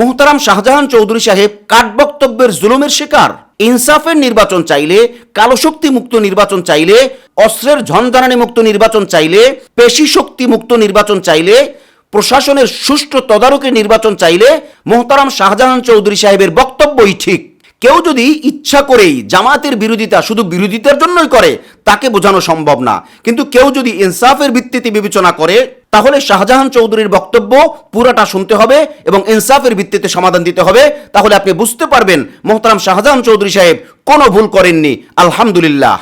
মোহতারাম শাহজাহান চৌধুরী সাহেব কাট বক্তব্যের জুলুমের শিকার। ইনসাফের নির্বাচন চাইলে কালো শক্তি মুক্ত নির্বাচন চাইলে, অস্ত্রের ঝঞ্ঝানানি মুক্ত নির্বাচন চাইলে, পেশি শক্তি মুক্ত নির্বাচন চাইলে, প্রশাসনের সুষ্ঠু তদারকি নির্বাচন চাইলে, মোহতারাম শাহজাহান চৌধুরী সাহেবের বক্তব্যই ঠিক। কেউ যদি ইচ্ছা করেই জামাতের বিরোধিতা শুধু বিরোধিতার জন্যই করে, তাকে বোঝানো সম্ভব না। কিন্তু কেউ যদি ইনসাফের ভিত্তিতে বিবেচনা করে, তাহলে শাহজাহান চৌধুরীর বক্তব্য পুরাটা শুনতে হবে এবং ইনসাফের ভিত্তিতে সমাধান দিতে হবে। তাহলে আপনি বুঝতে পারবেন মোহতারাম শাহজাহান চৌধুরী সাহেব কোনো ভুল করেননি। আলহামদুলিল্লাহ।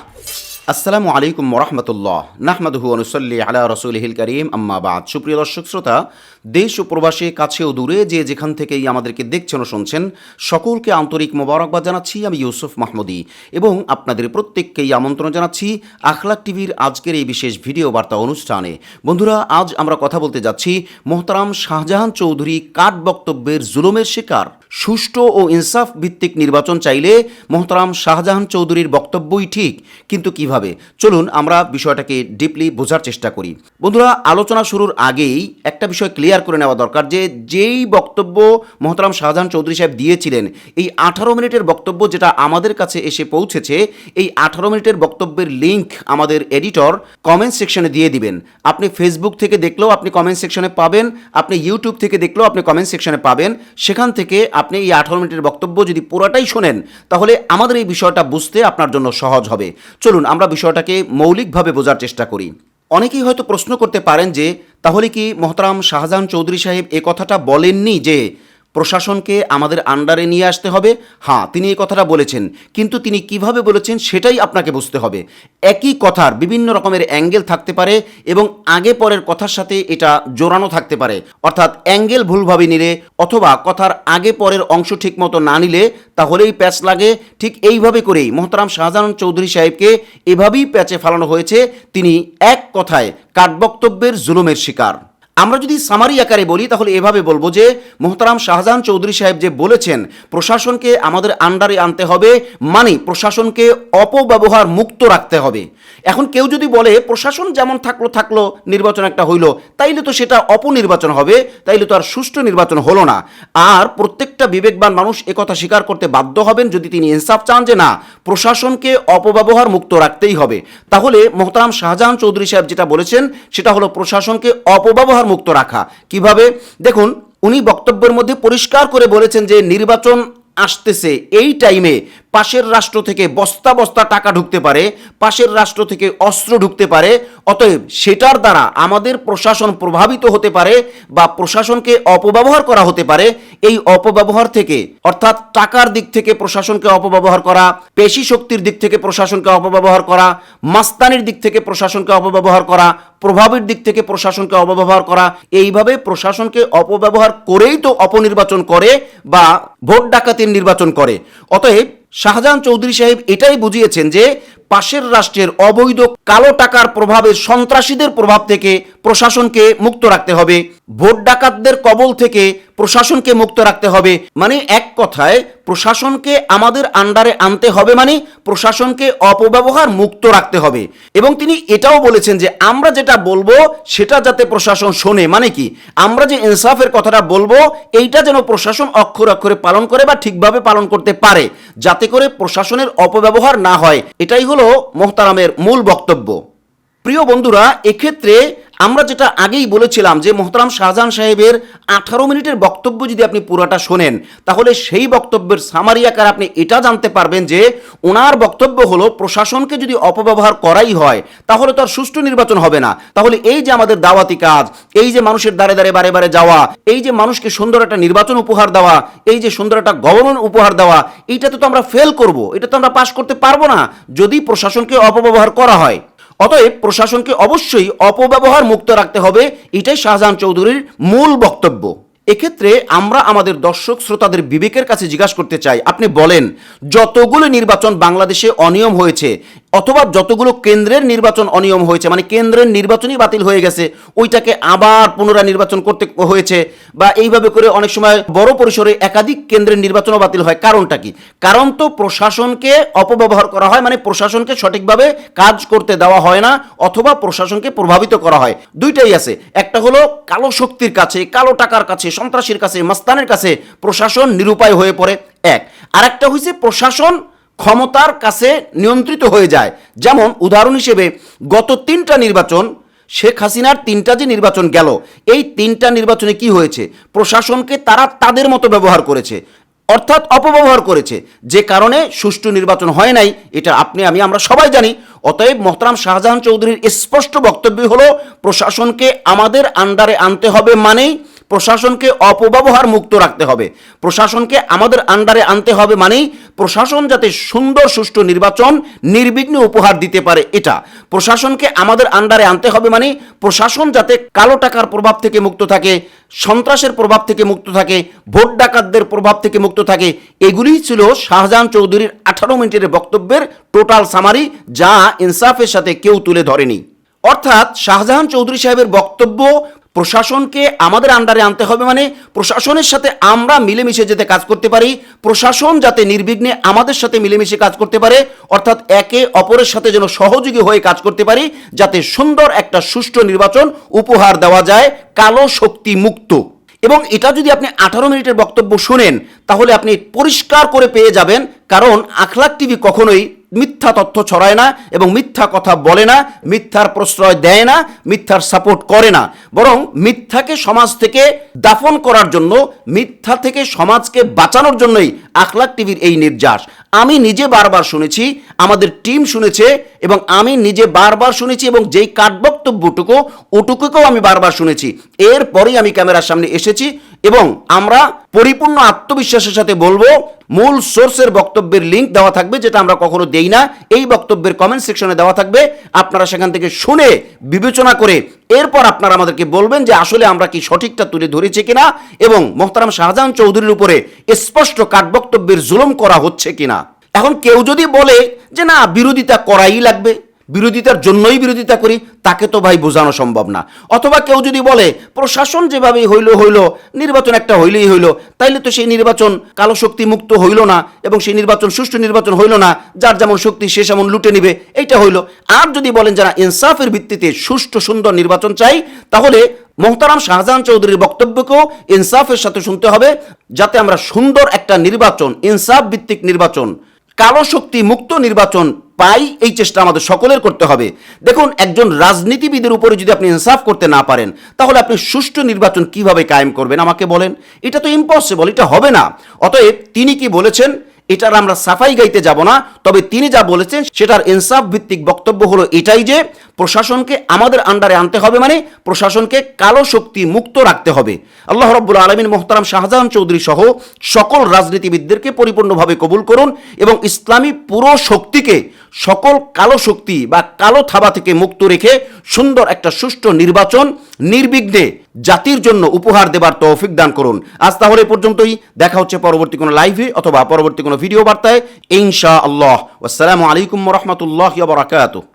আসসালামু আলাইকুম রহমতুল্লাহ। নাহমাদহু অনুসল্লি আলা রসুলহিল করিম। আম্মা বাদ। সুপ্রিয় দর্শক, শ্রোতা দেশ ও প্রবাসে কাছে ও দূরে, যে যেখান থেকেই আমাদেরকে দেখছেন ও শুনছেন, সকলকে আন্তরিক মোবারকবাদ জানাচ্ছি। আমি ইউসুফ মাহমুদি এবং আপনাদের প্রত্যেককেই আমন্ত্রণ জানাচ্ছি আখলাক টিভির আজকের এই বিশেষ ভিডিও বার্তা অনুষ্ঠানে। বন্ধুরা, আজ আমরা কথা বলতে যাচ্ছি মোহতারাম শাহজাহান চৌধুরী কাঠ বক্তব্যের জুলুমের শিকার। সুষ্ঠু ও ইনসাফ ভিত্তিক নির্বাচন চাইলে মোহতারাম শাহজাহান চৌধুরীর বক্তব্যই ঠিক, কিন্তু কীভাবে? চলুন আমরা বিষয়টাকে ডিপলি বোঝার চেষ্টা করি। বন্ধুরা, আলোচনা শুরুর আগেই একটা বিষয় ক্লিয়ার করে নেওয়া দরকার যে যেই বক্তব্য মোহতারাম শাহজাহান চৌধুরী সাহেব দিয়েছিলেন, এই আঠারো মিনিটের বক্তব্য যেটা আমাদের কাছে এসে পৌঁছেছে, এই আঠারো মিনিটের বক্তব্যের লিঙ্ক আমাদের এডিটর কমেন্ট সেকশনে দিয়ে দিবেন। আপনি ফেসবুক থেকে দেখলেও আপনি কমেন্ট সেকশনে পাবেন, আপনি ইউটিউব থেকে দেখলেও আপনি কমেন্ট সেকশনে পাবেন। সেখান থেকে আপনি এই আঠারো মিনিটের বক্তব্য যদি পুরোটাই শোনেন, তাহলে আমাদের এই বিষয়টা বুঝতে আপনার জন্য সহজ হবে। চলুন আমরা বিষয়টাকে মৌলিকভাবে বোঝার চেষ্টা করি। অনেকেই হয়তো প্রশ্ন করতে পারেন যে, তাহলে কি মহতারাম শাহজাহান চৌধুরী সাহেব এ কথাটা বলেননি যে প্রশাসনকে আমাদের আন্ডারে নিয়ে আসতে হবে। হ্যাঁ তিনি এই কথাটা বলেছেন। কিন্তু তিনি কীভাবে বলেছেন সেটাই আপনাকে বুঝতে হবে। একই কথার বিভিন্ন রকমের অ্যাঙ্গেল থাকতে পারে এবং আগে পরের কথার সাথে এটা জোরানো থাকতে পারে। অর্থাৎ অ্যাঙ্গেল ভুলভাবে নিলে অথবা কথার আগে পরের অংশ ঠিক মতো না নিলে তাহলেই প্যাচ লাগে। ঠিক এইভাবে করেই মোহতারাম শাহজাহান চৌধুরী সাহেবকে এভাবেই প্যাচে ফালানো হয়েছে। তিনি এক কথায় কাঠবক্তব্যের জুলুমের শিকার। আমরা যদি সামারি আকারে বলি, তাহলে এভাবে বলব যে, মোহতারাম শাহজাহান চৌধুরী সাহেব যে বলেছেন, প্রশাসনকে আমাদের আন্ডারে আনতে হবে মানে প্রশাসনকে অপব্যবহার মুক্ত রাখতে হবে। এখন কেউ যদি বলে, প্রশাসন যেমন থাকল থাকল, নির্বাচন একটা হইল, তাইলে তো সেটা অপনির্বাচন হবে, তাইলে তো আর সুষ্ঠু নির্বাচন হলো না। আর প্রত্যেকটা বিবেকবান মানুষ একথা স্বীকার করতে বাধ্য হবেন, যদি তিনি ইনসাফ চান যে না, প্রশাসনকে অপব্যবহার মুক্ত রাখতেই হবে। তাহলে মোহতারাম শাহজাহান চৌধুরী সাহেব যেটা বলেছেন, সেটা হলো প্রশাসনকে অপব্যবহার মুক্ত রাখা। কীভাবে? দেখুন, উনি বক্তব্যের মধ্যে পরিষ্কার করে বলেছেন যে নির্বাচন আসতেছে এই টাইমে পাশের রাষ্ট্র থেকে বস্তা বস্তা টাকা ঢুকতে পারে, পাশের রাষ্ট্র থেকে অস্ত্র ঢুকতে পারে, অতএব সেটার দ্বারা আমাদের প্রশাসন প্রভাবিত হতে পারে বা প্রশাসনকে অপব্যবহার করা হতে পারে, এই অপব্যবহার থেকে, অর্থাৎ টাকার দিক থেকে প্রশাসনকে অপব্যবহার করা, পেশি শক্তির দিক থেকে প্রশাসনকে অপব্যবহার করা, মাস্তানির দিক থেকে প্রশাসনকে অপব্যবহার করা প্রভাবের দিক থেকে প্রশাসনকে অপব্যবহার করা, এইভাবে প্রশাসনকে অপব্যবহার করেই তো অপনির্বাচন করে বা ভোট ডাকাতির নির্বাচন করে। অতএব শাহজাহান চৌধুরী সাহেব এটাই বুঝিয়েছেন যে পাশের রাষ্ট্রের অবৈধ কালো টাকার প্রভাবে সন্ত্রাসীদের প্রভাব থেকে প্রশাসনকে মুক্ত রাখতে হবে। ভোট ডাকাতদের কবল থেকে প্রশাসনকে মুক্ত রাখতে হবে। মানে এক কথায়, প্রশাসনকে আমাদের আন্ডারে আনতে হবে মানে প্রশাসনকে অপব্যবহার মুক্ত রাখতে হবে। এবং তিনি এটাও বলেছেন যে, আমরা যেটা বলব সেটা যাতে প্রশাসন শোনে। মানে কি? আমরা যে ইনসাফের কথাটা বলব, এইটা যেন প্রশাসন অক্ষর অক্ষরে পালন করে বা ঠিকভাবে পালন করতে পারে। যাতে করে প্রশাসনের অপব্যবহার না হয়। এটাই হলো মোহতারামের মূল বক্তব্য। প্রিয় বন্ধুরা এক্ষেত্রে আমরা যেটা আগেই বলেছিলাম যে মোহতারাম শাহজাহান সাহেবের আঠারো মিনিটের বক্তব্য যদি আপনি পুরোটা শোনেন, তাহলে সেই বক্তব্যের সামারি আকার আপনি এটা জানতে পারবেন যে ওনার বক্তব্য হলো, প্রশাসনকে যদি অপব্যবহার করাই হয়, তাহলে তো আর সুষ্ঠু নির্বাচন হবে না। তাহলে এই যে আমাদের দাওয়াতি কাজ, এই যে মানুষের দ্বারে দ্বারে বারে বারে যাওয়া, এই যে মানুষকে সুন্দর একটা নির্বাচন উপহার দেওয়া, এই যে সুন্দর একটা গভর্নমেন্ট উপহার দেওয়া, এইটাতে তো আমরা ফেল করব, এটা তো আমরা পাশ করতে পারব না, যদি প্রশাসনকে অপব্যবহার করা হয়। অতএব প্রশাসনকে অবশ্যই অপব্যবহার মুক্ত রাখতে হবে, এটাই শাহজাহান চৌধুরীর মূল বক্তব্য। এক্ষেত্রে আমরা আমাদের দর্শক শ্রোতাদের বিবেকের কাছে জিজ্ঞাসা করতে চাই, আপনি বলেন, যতগুলো নির্বাচন বাংলাদেশে অনিয়ম হয়েছে অথবা যতগুলো কেন্দ্রের নির্বাচন অনিয়ম হয়েছে মানে কেন্দ্রের নির্বাচনই বাতিল হয়ে গেছে, ওইটাকে আবার পুনরায় নির্বাচন করতে হয়েছে, বা এইভাবে করে অনেক সময় বড় পরিসরে একাধিক কেন্দ্রের নির্বাচনও বাতিল হয়। কারণটা কি? কারণ তো প্রশাসনকে অপব্যবহার করা হয় মানে প্রশাসনকে সঠিকভাবে কাজ করতে দেওয়া হয় না, অথবা প্রশাসনকে প্রভাবিত করা হয়। দুইটাই আছে। একটা হলো কালো শক্তির কাছে, কালো টাকার কাছে, সন্ত্রাসীর কাছে, মাস্তানের কাছে প্রশাসন নিরুপায় হয়ে পড়ে। এক। আরেকটা হয়েছে প্রশাসন ক্ষমতার কাছে নিয়ন্ত্রিত হয়ে যায়। যেমন উদাহরণ হিসেবে গত তিনটা নির্বাচন, শেখ হাসিনার তিনটা যে নির্বাচন গেল, এই তিনটা নির্বাচনে কি হয়েছে? প্রশাসনকে তারা তাদের মতো ব্যবহার করেছে, অর্থাৎ অপব্যবহার করেছে। যে কারণে সুষ্ঠু নির্বাচন হয় নাই, এটা আপনি, আমি, আমরা সবাই জানি। অতএব মোহতারাম শাহজাহান চৌধুরীর স্পষ্ট বক্তব্য হলো, প্রশাসনকে আমাদের আন্ডারে আনতে হবে মানেই প্রশাসনকে অপব্যবহার মুক্ত রাখতে হবে। প্রশাসনকে আমাদের আন্ডারে আনতে হবে মানেই প্রশাসন যাতে সুন্দর, সুষ্ঠু নির্বাচন, নির্বিঘ্নে উপহার দিতে পারে এটা। প্রশাসনকে আমাদের আন্ডারে আনতে হবে মানে প্রশাসন যাতে কালো টাকার প্রভাব থেকে মুক্ত থাকে, সন্ত্রাসের প্রভাব থেকে মুক্ত থাকে, ভোট ডাকাতদের প্রভাব থেকে মুক্ত থাকে, এগুলিই ছিল শাহজাহান চৌধুরীর আঠারো মিনিটের বক্তব্যের টোটাল সামারি যা ইনসাফের সাথে কেউ তুলে ধরেনি। অর্থাৎ শাহজাহান চৌধুরী সাহেবের বক্তব্য প্রশাসনকে আমাদের আন্ডারে আনতে হবে মানে প্রশাসনের সাথে আমরা মিলেমিশে যেতে কাজ করতে পারি, প্রশাসন যাতে নির্বিঘ্নে আমাদের সাথে মিলেমিশে কাজ করতে পারে, অর্থাৎ একে অপরের সাথে যেন সহযোগী হয়ে কাজ করতে পারি, যাতে সুন্দর একটা সুষ্ঠু নির্বাচন উপহার দেওয়া যায়, কালো শক্তি মুক্ত। এবং এটা যদি আপনি আঠারো মিনিটের বক্তব্য শুনেন, তাহলে আপনি পরিষ্কার করে পেয়ে যাবেন, কারণ আখলাক টিভি কখনোই মিথ্যা তথ্য ছড়ায় না এবং মিথ্যা কথা বলে না, মিথ্যার প্রশ্রয় দেয় না, মিথ্যার সাপোর্ট করে না। বরং মিথ্যাকে সমাজ থেকে দাফন করার জন্য, মিথ্যা থেকে সমাজকে বাঁচানোর জন্যই আখলাক টিভির এই নির্যাস। আমি নিজে বারবার শুনেছি, আমাদের টিম শুনেছে এবং আমি নিজে বারবার শুনেছি এবং যেই কাট বক্তব্যটুকু ওটুকুকেও আমি বারবার শুনেছি। এরপরেই আমি ক্যামেরার সামনে এসেছি এবং আমরা পরিপূর্ণ আত্মবিশ্বাসের সাথে বলব, মূল সোর্সের বক্তব্যের লিঙ্ক দেওয়া থাকবে, যেটা আমরা কখনো দেই না। এই বক্তব্যের কমেন্ট সেকশনে দেওয়া থাকবে। আপনারা সেখান থেকে শুনে বিবেচনা করে এরপর আপনারা আমাদেরকে বলবেন যে আসলে আমরা কি সঠিকটা তুলে ধরেছি কিনা এবং মোহতারাম শাহজাহান চৌধুরীর উপরে স্পষ্ট কাটবক্তব্যের জুলুম করা হচ্ছে কিনা। এখন কেউ যদি বলে যে না, বিরোধিতা করাই লাগবে বিরোধিতার জন্যই বিরোধিতা করি, তাকে তো ভাই বোঝানো সম্ভব না। অথবা কেউ যদি বলে, প্রশাসন যেভাবে হইল হইল, নির্বাচন একটা হইলেই হইল, তাইলে তো সেই নির্বাচন কালো শক্তি মুক্ত হইল না এবং সেই নির্বাচন, সুষ্ঠু নির্বাচন হইল না, যার যেমন শক্তি সে যেমন লুটে নিবে, এইটা হইল। আর যদি বলেন যারা ইনসাফের ভিত্তিতে সুষ্ঠু, সুন্দর নির্বাচন চাই, তাহলে মোহতারাম শাহজাহান চৌধুরীর বক্তব্যকেও ইনসাফের সাথে শুনতে হবে, যাতে আমরা সুন্দর একটা নির্বাচন, ইনসাফ ভিত্তিক নির্বাচন, কালো শক্তি মুক্ত নির্বাচন পাই, এই চেষ্টা আমাদের সকলের করতে হবে। দেখুন, একজন রাজনীতিবিদের উপরে যদি আপনি ইনসাফ করতে না পারেন, তাহলে আপনি সুষ্ঠু নির্বাচন কীভাবে কায়েম করবেন? আমাকে বলেন। এটা তো ইম্পসিবল এটা হবে না। অতএব তিনি কি বলেছেন? এটার আমরা সাফাই গাইতে যাব না, তবে তিনি যা বলেছেন, সেটার ইনসাফ ভিত্তিক বক্তব্য হলো এটাই যে, প্রশাসনকে আমাদের আন্ডারে আনতে হবে মানে প্রশাসনকে কালো শক্তি মুক্ত রাখতে হবে। আল্লাহ রব্বুল আলমিন মোহতারাম শাহজাহান চৌধুরী সহ সকল রাজনীতিবিদদেরকে পরিপূর্ণভাবে কবুল করুন এবং ইসলামী পুরো শক্তিকে সকল কালো শক্তি বা কালো থাবা থেকে মুক্ত রেখে সুন্দর একটা সুষ্ঠু নির্বাচন নির্বিঘ্নে জাতির জন্য উপহার দেবার তৌফিক দান করুন। আজ তাহলে পর্যন্তই। দেখা হচ্ছে পরবর্তী কোনো লাইভে অথবা পরবর্তী কোনো ভিডিও বার্তায়। ইনশা আল্লাহ আসসালামু আলাইকুম রহমতুল্লাহ বারাকাতুহ।